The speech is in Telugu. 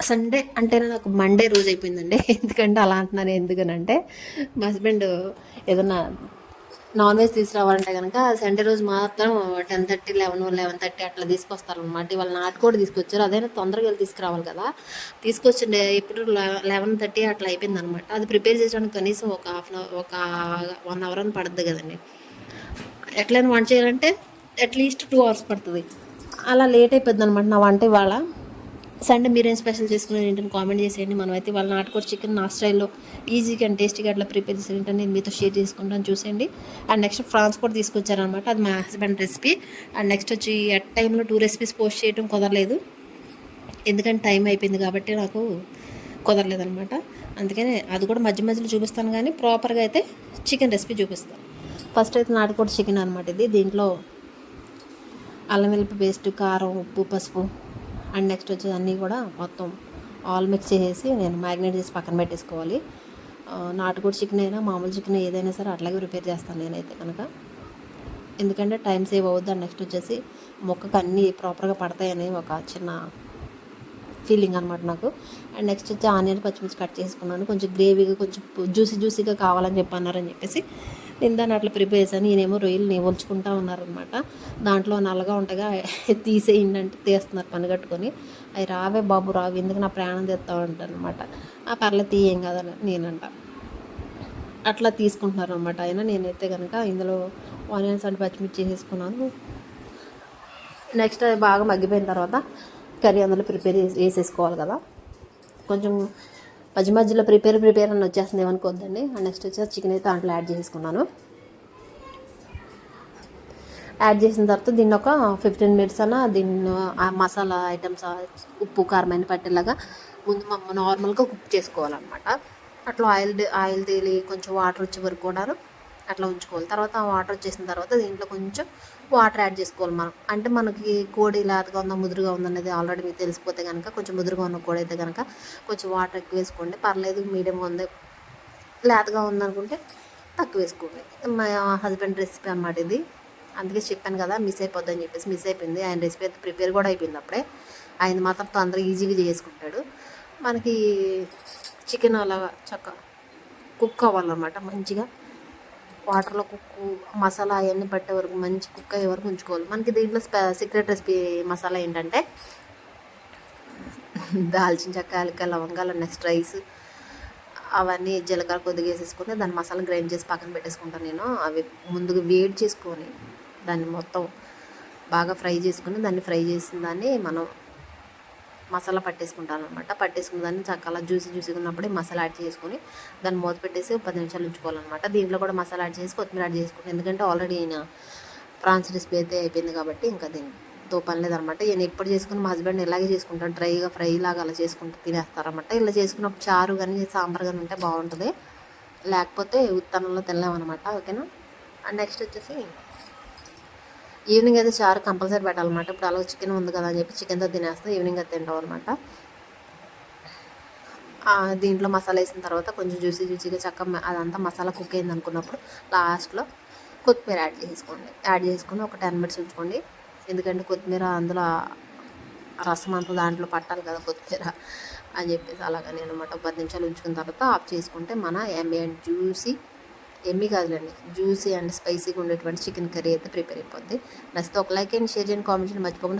సండే అంటేనే నాకు మండే రోజు అయిపోయిందండి. ఎందుకంటే అలా అంటున్నాను ఎందుకనంటే మా హస్బెండ్ ఏదన్నా నాన్ వెజ్ తీసుకురావాలంటే కనుక సండే రోజు మాత్రం ten thirty eleven eleven thirty అట్లా తీసుకొస్తారు అనమాట ఇవాళ కూడా తీసుకొచ్చారు. అదైనా తొందరగా వెళ్ళి తీసుకురావాలి కదా. తీసుకొచ్చిండే ఇప్పుడు లెవెన్ థర్టీ అట్లా అయిపోయింది అనమాట అది ప్రిపేర్ చేయడానికి కనీసం ఒక హాఫ్ అన్ అవర్ ఒక వన్ అవర్ అని పడుతుంది కదండి. ఎట్లయినా వంట చేయాలంటే అట్లీస్ట్ టూ అవర్స్ పడుతుంది. అలా లేట్ అయిపోద్ది అనమాట నా వంట ఇవాళ. సండే మీరేం స్పెషల్ చేసుకుని ఏంటని కామెంట్ చేసేయండి. మనమైతే వాళ్ళ నాటుకోడి చికెన్ నా స్టైల్లో ఈజీగా అండ్ టేస్టీగా అట్లా ప్రిపేర్ చేసి ఏంటని నేను మీతో షేర్ చేసుకుంటాను చూసేయండి. అండ్ నెక్స్ట్ ఫ్రాన్స్ కూడా తీసుకొచ్చారనమాట అది మా హస్బెండ్ రెసిపీ అండ్ నెక్స్ట్ వచ్చి ఎట్ టైంలో టూ రెసిపీస్ పోస్ట్ చేయడం కుదరలేదు. ఎందుకంటే టైం అయిపోయింది కాబట్టి నాకు కుదరలేదనమాట అందుకనే అది కూడా మధ్య మధ్యలో చూపిస్తాను కానీ ప్రాపర్గా అయితే చికెన్ రెసిపీ చూపిస్తాను. ఫస్ట్ అయితే నాటుకోడి చికెన్ అనమాట ఇది. దీంట్లో అల్లం వెల్లిపి పేస్ట్ కారం ఉప్పు పసుపు అండ్ నెక్స్ట్ వచ్చి అన్నీ కూడా మొత్తం ఆల్ మిక్స్ చేసేసి నేను మ్యారినేట్ చేసి పక్కన పెట్టేసుకోవాలి. నాటుకోడి చికెన్ అయినా మామూలు చికెన్ ఏదైనా సరే అట్లాగే ప్రిపేర్ చేస్తాను నేనైతే కనుక. ఎందుకంటే టైం సేవ్ అవుద్ది. అండ్ నెక్స్ట్ వచ్చేసి మొక్కకు అన్నీ ప్రాపర్గా పడతాయని ఒక చిన్న ఫీలింగ్ అనమాట నాకు. అండ్ నెక్స్ట్ వచ్చి ఆనియన్ పచ్చిమిర్చి కట్ చేసుకున్నాను. కొంచెం గ్రేవీగా కొంచెం జ్యూసీ జ్యూసీగా కావాలని చెప్పి అన్నారని చెప్పేసి నేను దాన్ని అట్లా ప్రిపేర్ చేశాను. ఈయనేమో రొయ్యలు ఉంచుకుంటా ఉన్నారనమాట దాంట్లో నల్లగా ఉంటగా తీసేయండి అంటే తీస్తున్నారు పని కట్టుకొని. అవి రావే బాబు రావు. ఎందుకు నా ప్రాణం తెస్తావు ఉంటాను అనమాట ఆ పర్లేదు తీయం కదా నేనంట. అట్లా తీసుకుంటున్నారు అనమాట ఆయన. నేనైతే కనుక ఇందులో ఆనియన్స్ అండ్ పచ్చిమిర్చి వేసుకున్నాను. నెక్స్ట్ అది బాగా మగ్గిపోయిన తర్వాత కర్రీ అందులో ప్రిపేర్ చేసి వేసేసుకోవాలి కదా. కొంచెం మధ్య మధ్యలో ప్రిపేర్ ప్రిపేర్ అని వచ్చేస్తుంది. ఏమనుకోద్దండి అండ్ నెక్స్ట్ వచ్చేసి చికెన్ అయితే దాంట్లో యాడ్ చేసుకున్నాను. యాడ్ చేసిన తర్వాత దీన్ని ఒక ఫిఫ్టీన్ మినిట్స్ అన్న దీన్ని మసాలా ఐటమ్స్ ఉప్పు కారం అని పట్టేలాగా ముందు మనం నార్మల్గా కుక్ చేసుకోవాలన్నమాట. అట్లా ఆయిల్ ఆయిల్ తేలి కొంచెం వాటర్ వచ్చే వరకు కూడా అట్లా ఉంచుకోవాలి. తర్వాత వాటర్ వచ్చేసిన తర్వాత దీంట్లో కొంచెం వాటర్ యాడ్ చేసుకోవాలి మనం. అంటే మనకి కోడి లేతగా ఉందా ముదురుగా ఉందనేది ఆల్రెడీ మీకు తెలిసిపోతే కనుక కొంచెం ముదురుగా ఉన్న కోడి అయితే కనుక కొంచెం వాటర్ ఎక్కువ వేసుకోండి. పర్లేదు మీడియంగా ఉంది లేతగా ఉందనుకుంటే తక్కువ వేసుకోండి. మా హస్బెండ్ రెసిపీ అన్నమాట ఇది. అందుకే చెప్పాను కదా మిస్ అయిపోద్దని చెప్పేసి మిస్ అయిపోయింది. ఆయన రెసిపీ అయితే ప్రిపేర్ కూడా అయిపోయింది అప్పుడే. ఆయన మాత్రం తొందరగా ఈజీగా చేసుకుంటాడు. మనకి చికెన్ అలా చక్క కుక్ అవ్వాలన్నమాట మంచిగా. వాటర్లో కుక్కు మసాలా అవన్నీ పట్టే వరకు మంచి కుక్ అయ్యే వరకు ఉంచుకోవాలి. మనకి దీంట్లో స్పె సీక్రెట్ రెసిపీ మసాలా ఏంటంటే దాల్చిన చెక్క యాలక్కాయ లవంగాలు నెక్స్ట్ రైస్ అవన్నీ జీలకర్ర కొద్దిగా వేసేసుకొని దాని మసాలా గ్రైండ్ చేసి పక్కన పెట్టేసుకుంటాను నేను. అవి ముందుగా వేడి చేసుకొని దాన్ని మొత్తం బాగా ఫ్రై చేసుకుని దాన్ని ఫ్రై చేసిన దాన్ని మనం మసాలా పట్టేసుకుంటాను అనమాట పట్టేసుకున్న దాన్ని చక్కగా జ్యూసీ జ్యూసీగా ఉన్నప్పుడే మసాలా యాడ్ చేసుకొని దాన్ని మూత పెట్టేసి పది నిమిషాలు ఉంచుకోవాలన్నమాట. దీంట్లో కూడా మసాలా యాడ్ చేసి కొత్తిమీర యాడ్ చేసుకుంటాను. ఎందుకంటే ఆల్రెడీ ఈయన ఫ్రాన్స్ రెసిపీ అయితే అయిపోయింది కాబట్టి ఇంకా దీంతో పని లేదనమాట నేను ఎప్పుడు చేసుకుని మా హస్బెండ్ ఇలాగే చేసుకుంటాను డ్రైగా ఫ్రై లాగా అలా చేసుకుంటూ తినేస్తారనమాట ఇలా చేసుకున్నప్పుడు చారు కానీ సాంబార్ కానీ ఉంటే బాగుంటుంది. లేకపోతే ఉత్తనంలో తినలేమన్నమాట. ఓకేనా? అండ్ నెక్స్ట్ వచ్చేసి ఈవినింగ్ అయితే చారు కంపల్సరీ పెట్టాలన్నమాట. ఇప్పుడు అలా చికెన్ ఉంది కదా అని చెప్పి చికెన్తో తినేస్తాం ఈవినింగ్ అయితే తింటాం అనమాట దీంట్లో మసాలా వేసిన తర్వాత కొంచెం జ్యూసీ జ్యూసీగా చక్క అదంతా మసాలా కుక్ అయింది అనుకున్నప్పుడు లాస్ట్లో కొత్తిమీర యాడ్ చేసుకోండి. యాడ్ చేసుకుని ఒక టెన్ మినిట్స్ ఉంచుకోండి. ఎందుకంటే కొత్తిమీర అందులో రసం అంతా దాంట్లో పట్టాలి కదా కొత్తిమీర అని చెప్పేసి అలాగని అనమాట పది నిమిషాలు ఉంచుకున్న తర్వాత ఆఫ్ చేసుకుంటే మన ఎమ్మి జ్యూసీ ఎమ్మి కాదులేండి. జ్యూసీ అండ్ స్పైసీగా ఉండేటువంటి చికెన్ కర్రీ అయితే ప్రిపేర్ అయిపోద్ది. నచ్చితే ఒక లైక్ అండ్ షేర్ చేయండి. కామెంట్ చేయండి. మర్చిపోకుండా